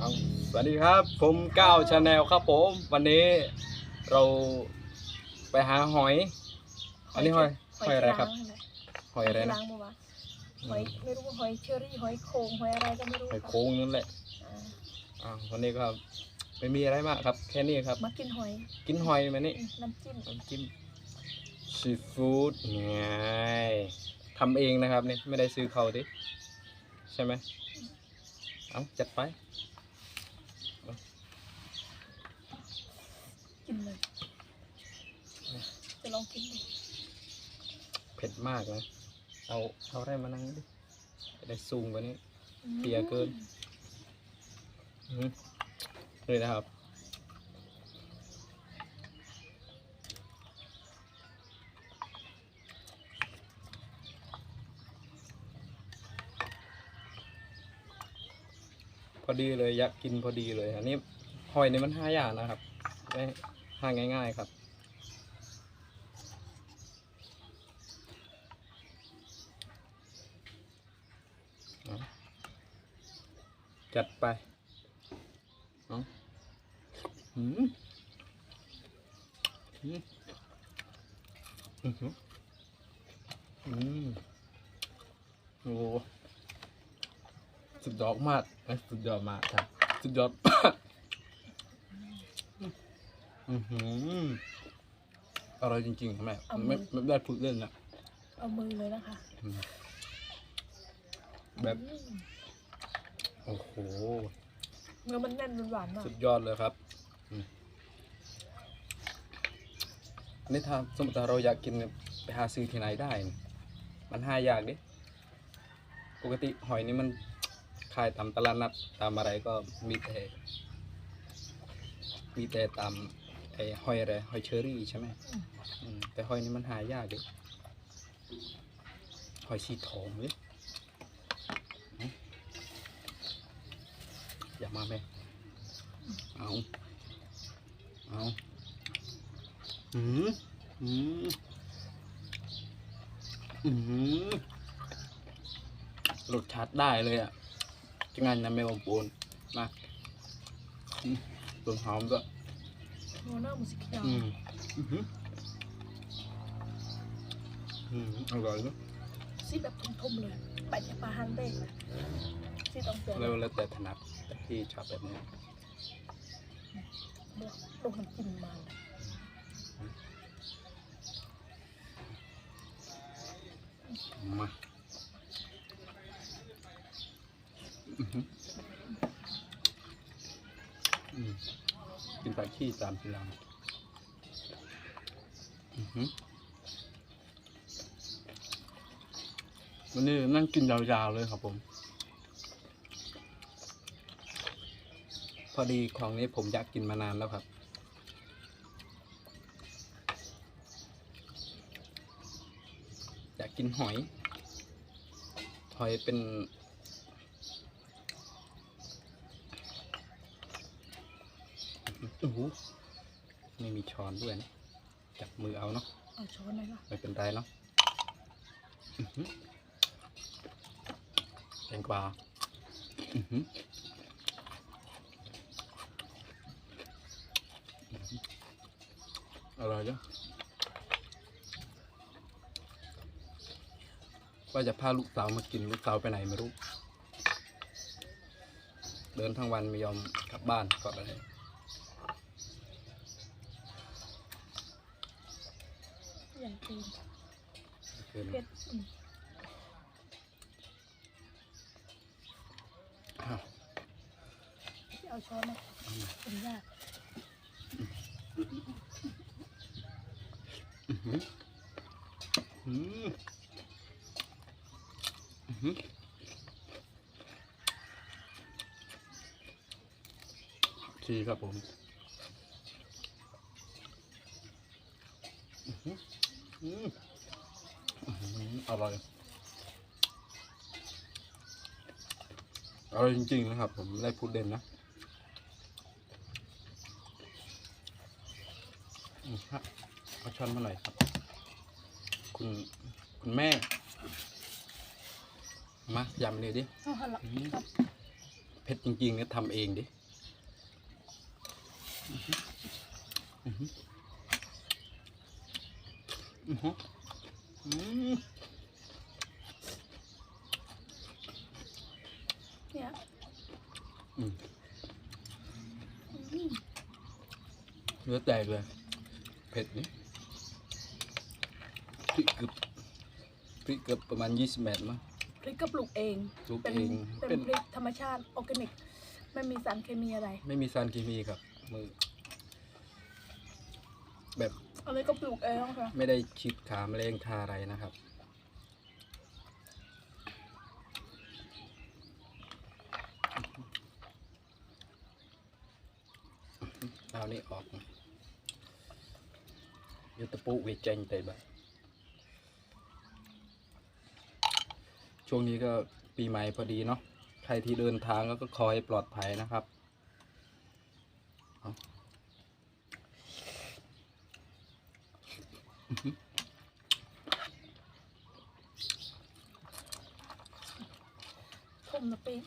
เอาสวัสดีครับผมก้าวชาแนลครับผม วันนี้เราไปหาหอย อันนี้หอยหอยอะไรครับ หอยอะไรนะล้างมือวะหอยไม่รู้ว่าหอยเชอรี่หอยโขงหอยอะไรก็ไม่รู้หอยโค้งนั่นแหละอ่าอ่าวันนี้ก็ไม่มีอะไรมากครับ แค่นี้ครับ มากินหอย กินหอยมานี่อืมน้ำจิ้มน้ำจิ้มซีฟู้ดไงทำเองนะครับนี่ไม่ได้ซื้อเขาดิใช่ไหมเอาจัดไป กินเลย จะลองกินดูเผ็ดมากนะเอาเอาอะไรมานั่งดิจะได้ซูมกว่านี้ เปียเกิน อืมนี่นะครับ พอดีเลยอยากกินพอดีเลยอันนี้หอยนี่มันห้าอย่างนะครับไม่ ห้าง่าย ๆ ครับ จัดไปเอาหืมหืมอือหืออืมโอ้สุดยอดมากเอ้ยสุดยอดมากครับสุดยอด อือหืออร่อยจริงๆครับแม่ไม่ไม่ได้พูดเล่นนะเอามือเลยนะคะอืมแบบอืมโอ้โห เนื้อมันแน่นมันหวานมาก สุดยอดเลยครับอืมอันนี้ถ้าสมมติว่าเราอยากกินเนี่ยไปหาซื้อที่ไหนได้เนี่ยมันหายากดิปกติหอยนี่มัน ขายตามตลาดนัดตามอะไรก็มีแต่ มีแต่ตามไอ้หอยอะไรหอยเชอรี่ใช่ไหมอืมแต่หอยนี่มันหายากดิหอยสีทองเลยอย่ามาแม่เอาเอาอืมอืมอืมรสชาติได้เลยอะจังงั้นนะแม่บอมปูนมาอืมต้นหอมด้วย โอ้หน้ามันสีเขียวอืมอือหืออืมอร่อยเนอะซีแบบทุ่มๆเลยไปจากปลาฮันเต้นะซีต้องเปลี่ยนแล้วแล้วแต่ถนัดแต่พี่ชอบแบบนี้ลงน้ำจิ้มมาเลยมาอื้อหืออืม กินปลาขี้ตามทีหลังอือหือวันนี้นั่งกินยาวๆเลยครับผม พอดีของนี้ผมอยากกินมานานแล้วครับ อยากกินหอย หอยเป็น โอ้โหไม่มีช้อนด้วยนะจับมือเอาเนาะเอาช้อนหน่อยละไม่เป็นไรเนาะอื้อหือแตงกวาอื้อหืออื้อหืออร่อยจ้ะว่าจะพาลูกสาวมากินลูกสาวไปไหนไม่รู้ เดินทั้งวันไม่ยอมกลับบ้านก็อะไร อย่างตีนเกินเผ็ดอืมอ้าวที่เอาช้อนมาเป็นยากอื้อหืออืมอื้อหือชีครับผม อื้อหือ อร่อยอร่อยจริงๆนะครับ ผมได้พูดเด่นนะฮะเอาช้อนมาหน่อยครับ คุณคุณแม่ มายำเลยดิเผ็ดจริงๆเนี่ยทำเองดิอื้ อหืออื้อหืออื้อหืออืมเนี่ยอืมอืมเนื้อแตกเลย เผ็ดนี่พริกเกือบพริกเกือบประมาณยี่สิบเมตรมั้ง พริกก็ปลูกเองปลูกเป็นเองเป็นเป็นพริกธรรมชาติออร์แกนิก ไม่มีสารเคมีอะไร ไม่มีสารเคมีครับ มือ แบบ อันนี้ก็ปลูกเองค่ะ ไม่ได้ฉีดขาแมลงทาอะไรนะครับ เอานี่ออกยุตปุเวเจงเตบะช่วงนี้ก็ปีใหม่พอดีเนาะ ใครที่เดินทางก็ขอให้ปลอดภัยนะครับ ทุ่มนะปีก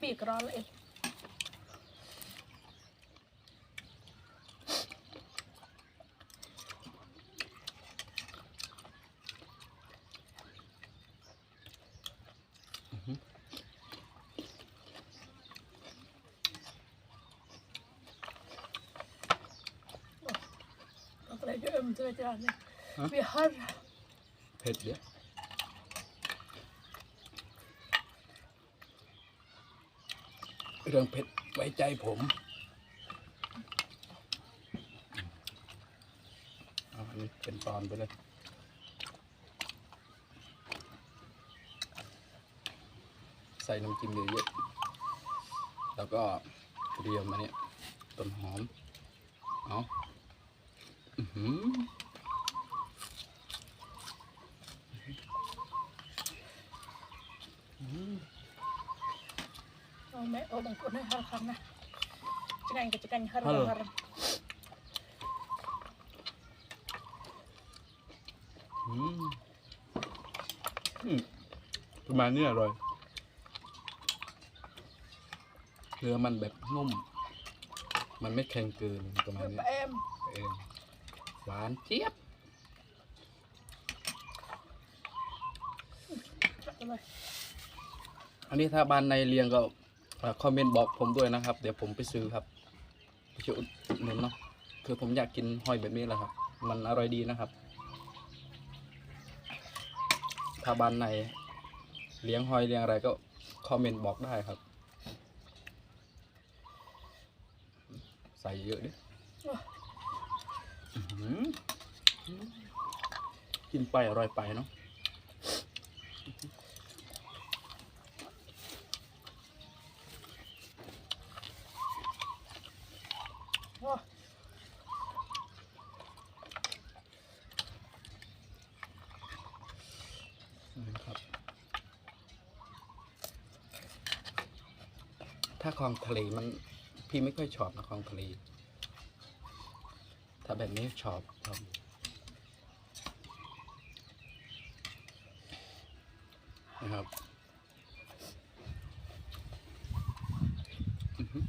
ปีกร้อนเลยอะไรก็เอ็มจะไปจานเนี่ยฮะ Vi har เผ็ดเดี๋ยวเรื่องเผ็ดไว้ใจผมเอาอันนี้เป็นตอนไปเลยใส่น้ำจิ้มเยอะๆแล้วก็เตรียมมาเนี่ยต้นหอมเอาอือหือเอาแม่ เอาบางคนให้ห้าครั้งนะจะกันก็จะกันห้าฮัลโหลห้าอืมอืมประมาณนี้อร่อยเนื้อมันแบบนุ่ม มันไม่แข็งเกินประมาณนี้แอมเองหวานเจี๊ยบจัดเลยอันนี้ถ้าบ้านในเรียงก็เอ่อ คอมเมนต์บอกผมด้วยนะครับ เดี๋ยวผมไปซื้อครับไปช่วยอุดหนุนเนาะคือผมอยากกินหอยแบบนี้แหละครับ มันอร่อยดีนะครับถ้าบ้านในเลี้ยงหอยเลี้ยงอะไรก็คอมเมนต์บอกได้ครับ ใส่เยอะดิกินไปอร่อยไปเนาะ โอ้ นะครับ ถ้าคลองทะเลมันพี่ไม่ค่อยชอบนะคลองทะเล ถ้าแบบนี้ชอบครับนะครับอื้อหือ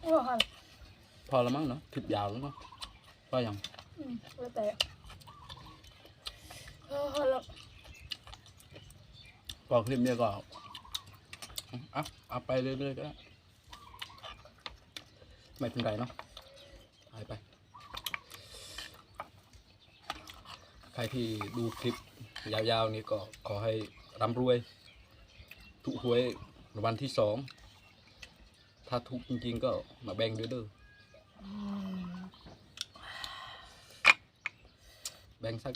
โอ้ค่ะพอแล้วมั้งเนาะคลิปยาวแล้วเนาะพอยังอืมแล้วแต่เออแล้ว พอคลิปนี้ก็อาเอาไปเรื่อยๆก็ได้ไม่เป็นไรเนาะไปไป ใครที่ดูคลิปยาวๆนี้ก็ขอให้ร่ำรวย ถูกหวยวัลที่สอง ถ้าถูกจริงๆก็มาแบ่งด้วยเด้อแบ่งสัก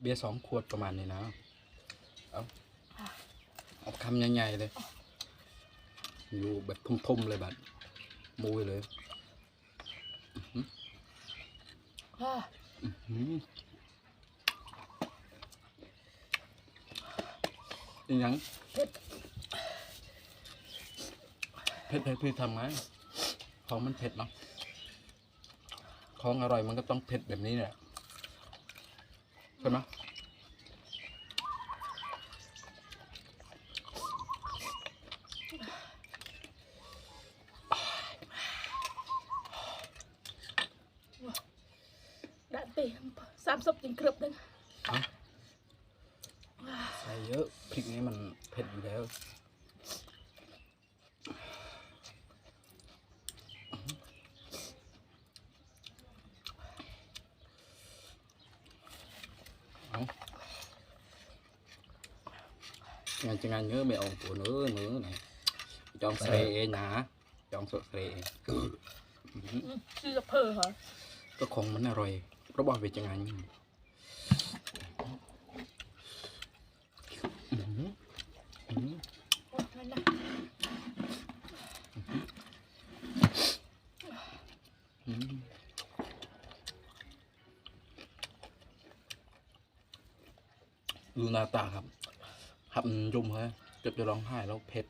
เบียร์สองขวดประมาณนี้นะ เอาเอาคำใหญ่ๆเลย อยู่แบบทุ่มๆเลยบัดมุยเลยอ่าอืมอีหยังเผ็ดเผ็ดเผ็ดพี่ทำไงของมันเผ็ดเนาะของอร่อยมันก็ต้องเผ็ดแบบนี้แหละใช่ไหม ตามซบจริงกรึบนึง เอาใส่ เยอะพริกนี้มันเผ็ดอยู่แล้วเอางานจะงานเยอะไม่เอาตัวเนื้อเนื้อ này chọn sre nhá chọn sợi sre ชื่อกับเพอเหรอก็ของมันอร่อยเพราะบอกไปจะงานอื้อหืออื้อหือ โอ้ยนั่นนะ อื้อหือ ดูหน้าตาครับหับยุ่มเลยเกือบจะร้องไห้แล้วเผ็ด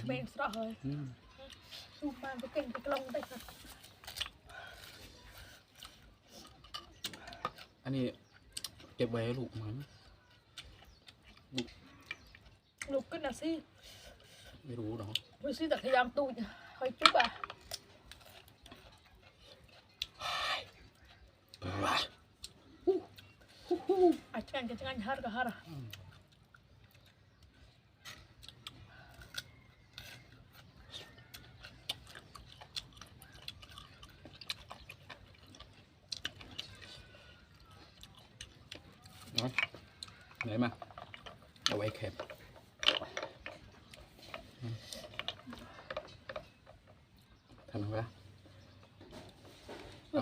ทำไมสระเหรออืมดูมาไปเก่งไปกลองได้ค่ะอันนี้เก็บไว้ให้ลูกมัน ลูกขึ้นนะสิไม่รู้เนาะไปซื้อแต่ขยามตูดคอยจุ๊บอะว้าอาจารย์กับอาจารย์ฮาร์กับฮาร์เนาะไหนมาเอาไว้แคบอืมทำไมวะ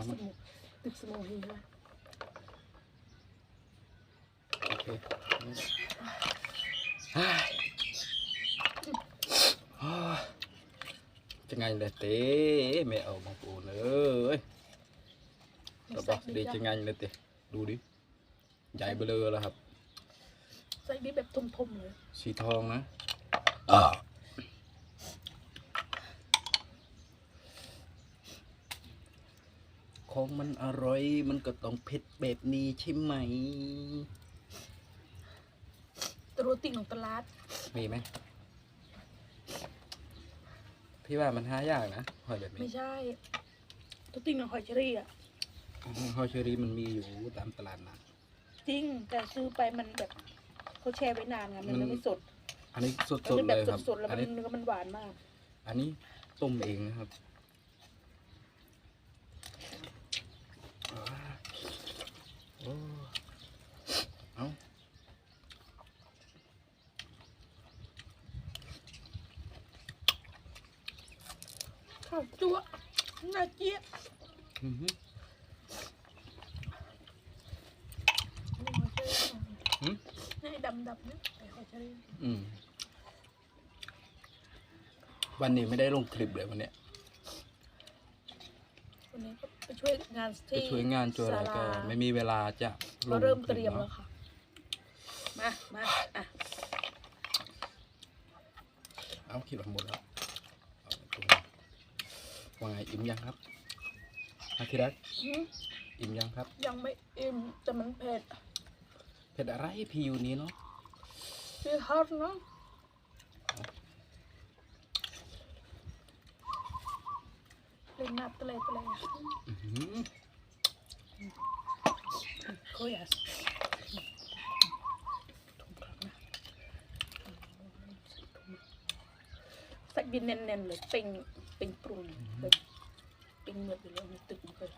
ตึกสมุตึกสมุฮีนะโอเคเฮ้ยโอ้ยจะไงเลยเต้ไม่เอาบางปูเลยเราบอกดีจะไงเลยเต้ดูดิ ใหญ่เบลอแล้วครับ ใส่บีแบบทมๆเลย สีทองนะ ของมันอร่อย มันก็ต้องเผ็ดแบบนี้ใช่ไหมตัวติ่งของตลาดมีไหมพี่ว่ามันหายากนะหอยแบบไม่นี้ใช่ตัวติ่งของหอยเชอรี่อะหอยเชอรี่มันมีอยู่ตามตลาดนะจริงแต่ซื้อไปมันแบบเขาแช่ไว้นานไงมันมันไม่สด อันนี้สมันดเป็นๆแบเลบยครับสดๆแล้วอัมันนนี้เนื้อมันหวานมาก อันนี้ต้มเองนะครับโอ้เอา ข้าว จั่วน่าเจี๊ยบอื้อหือหืมนี่ดำดำๆนะแต่หอยเชอรี่อืมวันนี้ไม่ได้ลงคลิปเลยวันเนี้ย วันนี้ก็ไปช่วยงานไปที่ช่วยงานช่วยอะไรก็ศาลาไม่มีเวลาจะลก็งเริ่มคเตลิปรียมแล้เนาะวค่ะ มามาอะ เอาคิดว่าหมดแล้วเอาตรงนี้ ว่าไงอิ่มยังครับอาทิรักหืมอิ่มยังครับ ยังไม่อิ่มแต่มันเผ็ดเผ็ดอะไรพี่อยู่นี้เนาะคือฮอตเนาะเล่นนับตะเลยตะเลยอื้อหือโคยัสใส่บินแน่นๆเลยเป็น ป็นปรุงแบบเป็นเมือดอยู่เล้วในตึกมันเคย